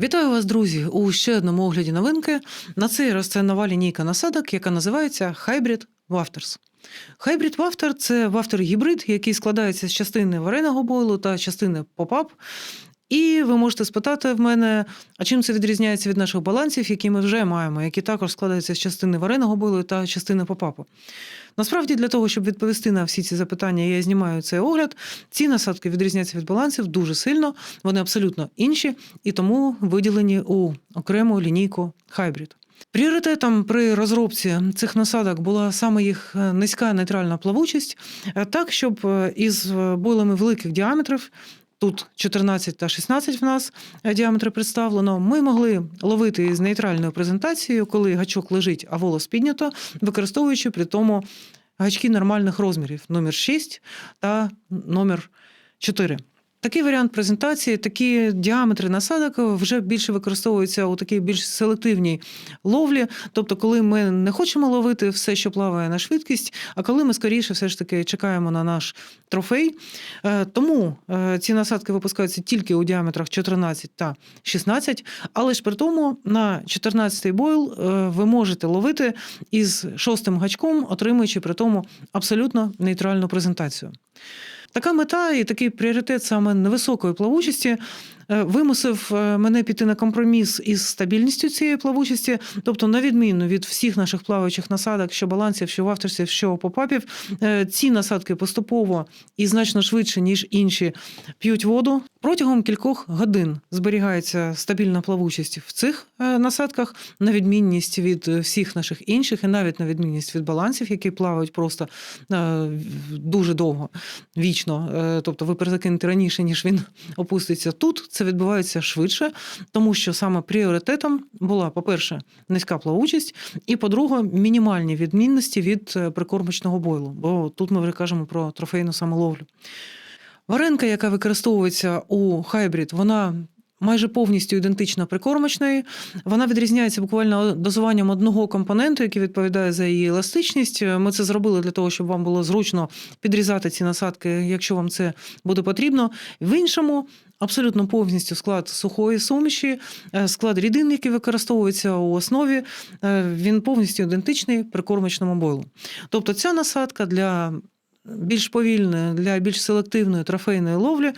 Вітаю вас, друзі, у ще одному огляді новинки. На цей раз це нова лінійка насадок, яка називається Hybrid Wafters. Hybrid Wafter – це вафтер-гібрид, який складається з частини вареного бойлу та частини поп-ап. І ви можете спитати в мене, а чим це відрізняється від наших балансів, які ми вже маємо, які також складаються з частини вареного бойлу та частини попапу. Насправді, для того, щоб відповісти на всі ці запитання, я знімаю цей огляд. Ці насадки відрізняються від балансів дуже сильно, вони абсолютно інші і тому виділені у окрему лінійку Hybrid. Пріоритетом при розробці цих насадок була саме їх е, низька нейтральна плавучість, е, так щоб е, із бойлами великих діаметрів. Тут 14 та 16 в нас е, діаметри представлено. Ми могли ловити з нейтральною презентацією, коли гачок лежить, а волос піднято, використовуючи при тому гачки нормальних розмірів номер 6 та номер 4. Такий варіант презентації, такі діаметри насадок вже більше використовуються у такій більш селективній ловлі. Тобто, коли ми не хочемо ловити все, що плаває на швидкість, а коли ми скоріше все ж таки чекаємо на наш трофей. Е, Тому е, ці насадки випускаються тільки у діаметрах 14 та 16, але ж при тому на 14-й бойл е, ви можете ловити із шостим гачком, отримуючи при тому абсолютно нейтральну презентацію. Така мета і такий пріоритет саме невисокої плавучості вимусив е, мене піти на компроміс із стабільністю цієї плавучості, тобто, на відміну від всіх наших плаваючих насадок, що балансів, що вафтерсів, що попапів, е, ці насадки поступово і значно швидше, ніж інші, п'ють воду. Протягом кількох годин зберігається стабільна плавучість в цих е, насадках, на відмінність від е, всіх наших інших, і навіть на відмінність від балансів, які плавають просто е, дуже довго, вічно. Е, Тобто ви перезакинете раніше, ніж він опуститься. Тут це відбувається швидше, тому що саме пріоритетом була, по-перше, низька плавучість, і по-друге, мінімальні відмінності від е, прикормочного бойлу. Бо тут ми вже кажемо про трофейну самоловлю. Варенка, яка використовується у хайбрид, вона майже повністю ідентична прикормочної. Вона відрізняється буквально дозуванням одного компоненту, який відповідає за її еластичність. Ми це зробили для того, щоб вам було зручно підрізати ці насадки, якщо вам це буде потрібно. В іншому. Абсолютно повністю склад сухої суміші, е, склад рідин, який використовується у основі, е, він повністю ідентичний прикормочному бойлу. Тобто ця насадка для більш повільної, для більш селективної трофейної ловлі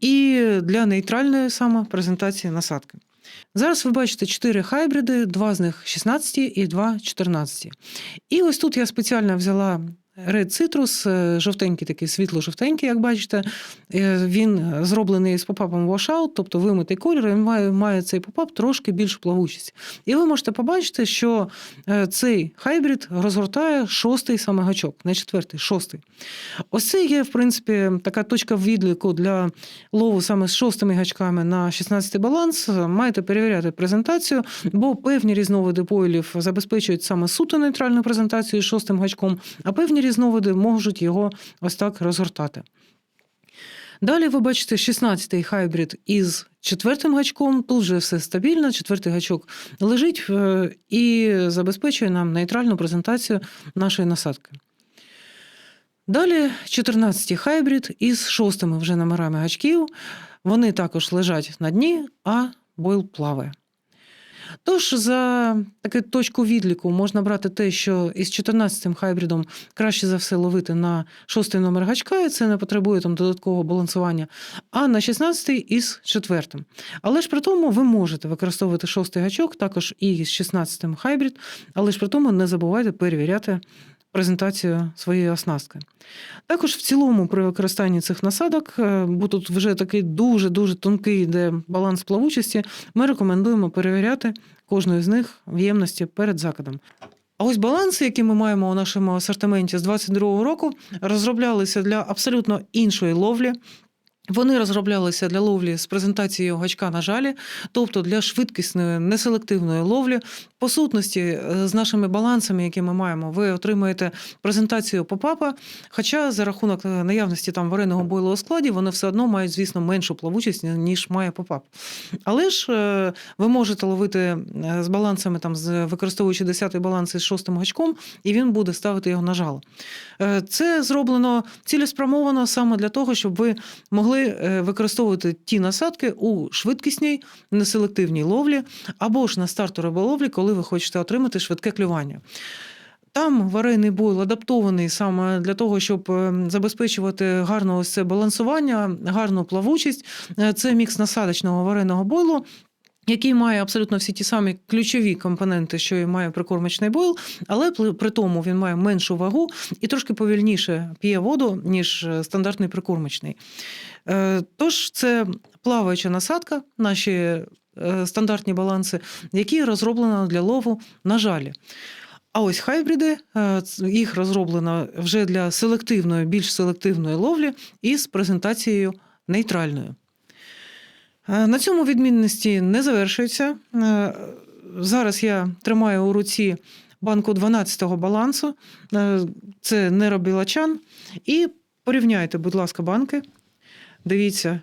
і для нейтральної саме презентації насадки. Зараз ви бачите чотири хайбриди, два з них 16 і два 14. І ось тут я спеціально взяла Red Citrus, е, жовтенький такий світло-жовтенький, як бачите. Е, Він зроблений з попапом washout, тобто вимитий колір, він має, має цей попап трошки більшу плавучість. І ви можете побачити, що е, цей хайбрид розгортає шостий саме гачок, не четвертий, шостий. Ось це є, в принципі, така точка відліку для лову саме з шостими гачками на 16 баланс. Маєте перевіряти презентацію, бо певні різновиди бойлів забезпечують саме суто нейтральну презентацію з шостим гачком, а певні різновиди можуть його ось так розгортати. Далі ви бачите 16-й хайбрид із четвертим гачком. Тут вже все стабільно, четвертий гачок лежить е, і забезпечує нам нейтральну презентацію нашої насадки. Далі 14-й хайбрид із шостими вже номерами гачків. Вони також лежать на дні, а бойл плаває. Тож за таку точку відліку можна брати те, що із 14-м хайбридом краще за все ловити на шостий номер гачка, і це не потребує там додаткового балансування, а на 16-й із четвертим. Але ж при тому ви можете використовувати шостий гачок, також і з 16-м хайбрид, але ж при тому не забувайте перевіряти презентацію своєї оснастки. Також в цілому при використанні цих насадок, е, бо тут вже такий дуже-дуже тонкий йде баланс плавучості, ми рекомендуємо перевіряти кожну з них в ємності перед закидом. А ось баланси, які ми маємо у нашому асортименті з 22-го року, розроблялися для абсолютно іншої ловлі. Вони розроблялися для ловлі з презентацією гачка на жалі, тобто для швидкісної неселективної ловлі. По сутності, е, з нашими балансами, які ми маємо, ви отримаєте презентацію попапа. Хоча за рахунок е, наявності там вареного бойлу у складі, вони все одно мають, звісно, меншу плавучість, ніж має попап. Але ж е, ви можете ловити з балансами, там, використовуючи 10-й баланс із шостим гачком, і він буде ставити його на жало. Це зроблено цілеспрямовано саме для того, щоб ви могли могли е, використовувати ті насадки у швидкісній неселективній ловлі або ж на старту риболовлі, коли ви хочете отримати швидке клювання. Там варений бойл адаптований саме для того, щоб е, забезпечувати гарне ось це балансування, гарну плавучість. Е, Це мікс насадочного вареного бойлу. Який має абсолютно всі ті самі ключові компоненти, що і має прикормочний бойл, але при- тому він має меншу вагу і трошки повільніше п'є воду, ніж е, стандартний прикормочний. Е, Тож це плаваюча насадка, наші е, стандартні баланси, які розроблено для лову на жалі. А ось хайбриди, їх розроблено вже для селективної, більш селективної ловлі із презентацією нейтральною. Е, На цьому відмінності не завершуються. Е, Зараз я тримаю у руці банку 12-го балансу. Е, Це Неро Білачан. І порівняйте, будь ласка, банки. Дивіться.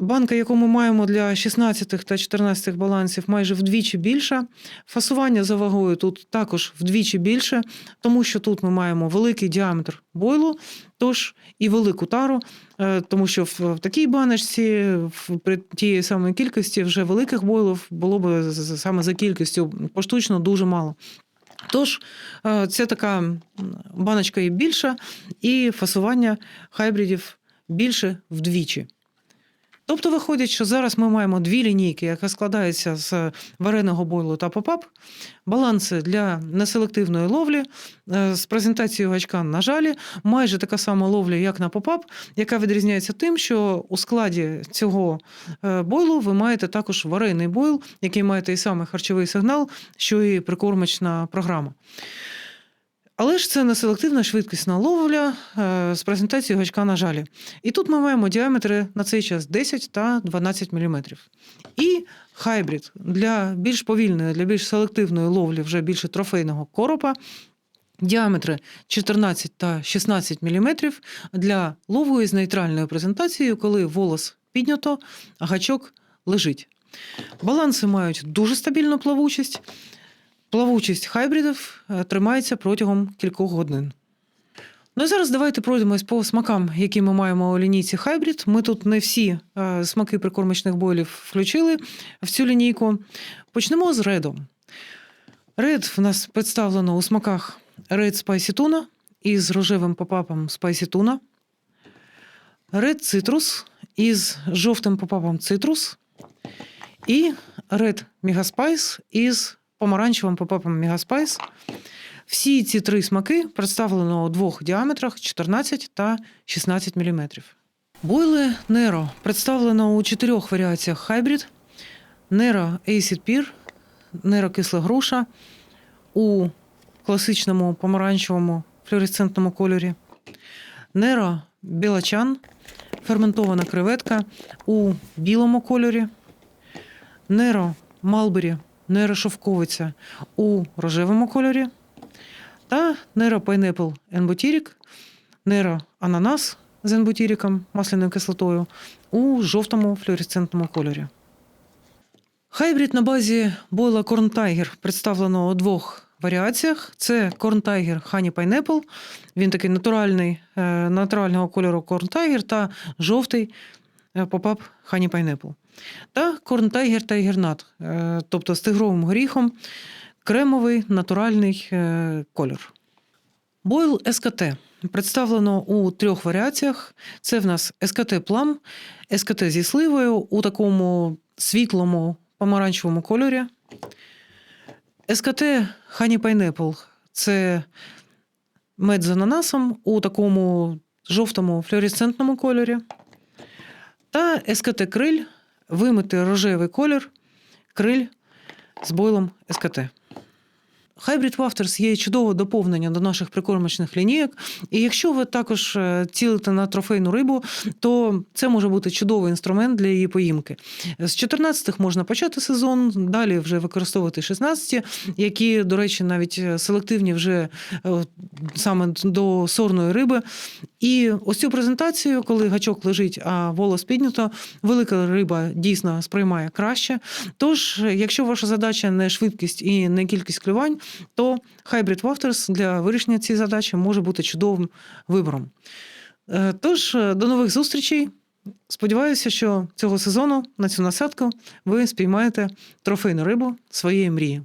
Банка, яку ми маємо для 16 та 14 балансів, майже вдвічі більша. Фасування за вагою тут також вдвічі більше, тому що тут ми маємо великий діаметр бойлу, тож і велику тару, е, тому що в такій баночці при тієї самої кількості вже великих бойлів було б саме за кількістю поштучно дуже мало. Тож е, це така баночка і більша, і фасування хайбридів більше вдвічі. Тобто виходить, що зараз ми маємо дві лінійки, яка складається з вареного бойлу та попап, баланси для неселективної ловлі е, з презентацією гачка на жалі, майже така сама ловля, як на попап, яка відрізняється тим, що у складі цього е, бойлу ви маєте також варений бойл, який має той самий харчовий сигнал, що і прикормочна програма. Але ж це не селективна швидкісна ловля е, з презентацією гачка на жалі. І тут ми маємо діаметри на цей час 10 та 12 мм. І хайбрид для більш повільної, для більш селективної ловлі, вже більше трофейного коропа. Діаметри 14 та 16 мм для лову із нейтральною презентацією, коли волос піднято, а гачок лежить. Баланси мають дуже стабільну плавучість. Плавучість хайбридів е, тримається протягом кількох годин. Ну і зараз давайте пройдемось по смакам, які ми маємо у лінійці хайбрид. Ми тут не всі е, смаки прикормочних бойлів включили в цю лінійку. Почнемо з редом. Ред в нас представлено у смаках Red Spicy Tuna із рожевим попапом Spicy Tuna, Red Citrus із жовтим попапом Citrus і Red Mega Spice із помаранчевим Mega Spice. Всі ці три смаки представлено у двох діаметрах 14 та 16 мм. Бойли Nero представлено у чотирьох варіаціях Hybrid. Nero Acid Pear, Nero кисла груша у класичному помаранчевому флюоресцентному кольорі. Nero білачан, ферментована креветка у білому кольорі. Nero Малбері, Nero шовковиця у рожевому кольорі та Pineapple Енботірік, Nero з енботіріком, масляною кислотою у жовтому флюоресцентному кольорі. Хайбрид на базі бойла Corn Tiger представлено у двох варіаціях. Це Corn Tiger Honey Pineapple, він такий натуральний, е, натурального кольору Corn Tiger та жовтий попап Honey Pineapple. Та Tiger Tiger Nut, е, тобто з тигровим горіхом, кремовий натуральний е, кольор. Бойл СКТ представлено у трьох варіаціях. Це в нас СКТ Plum, СКТ зі сливою у такому світлому помаранчевому кольорі. СКТ Honey Pineapple – це мед з ананасом у такому жовтому флюоресцентному кольорі. Та СКТ Криль вимити рожевий колір, криль з бойлом СКТ. Hybrid Wafters є чудове доповнення до наших прикормочних лінійок. І якщо ви також е, цілите на трофейну рибу, то це може бути чудовий інструмент для її поїмки. З 14-х можна почати сезон, далі вже використовувати 16-ті, які, до речі, навіть е, селективні вже е, саме до сорної риби. І ось цю презентацію, коли гачок лежить, а волос піднято, велика риба дійсно сприймає краще. Тож, якщо ваша задача не швидкість і не кількість клювань, то Hybrid Wafters для вирішення цієї задачі може бути чудовим вибором. Е, Тож, е, до нових зустрічей. Сподіваюся, що цього сезону на цю насадку ви спіймаєте трофейну рибу своєї мрії.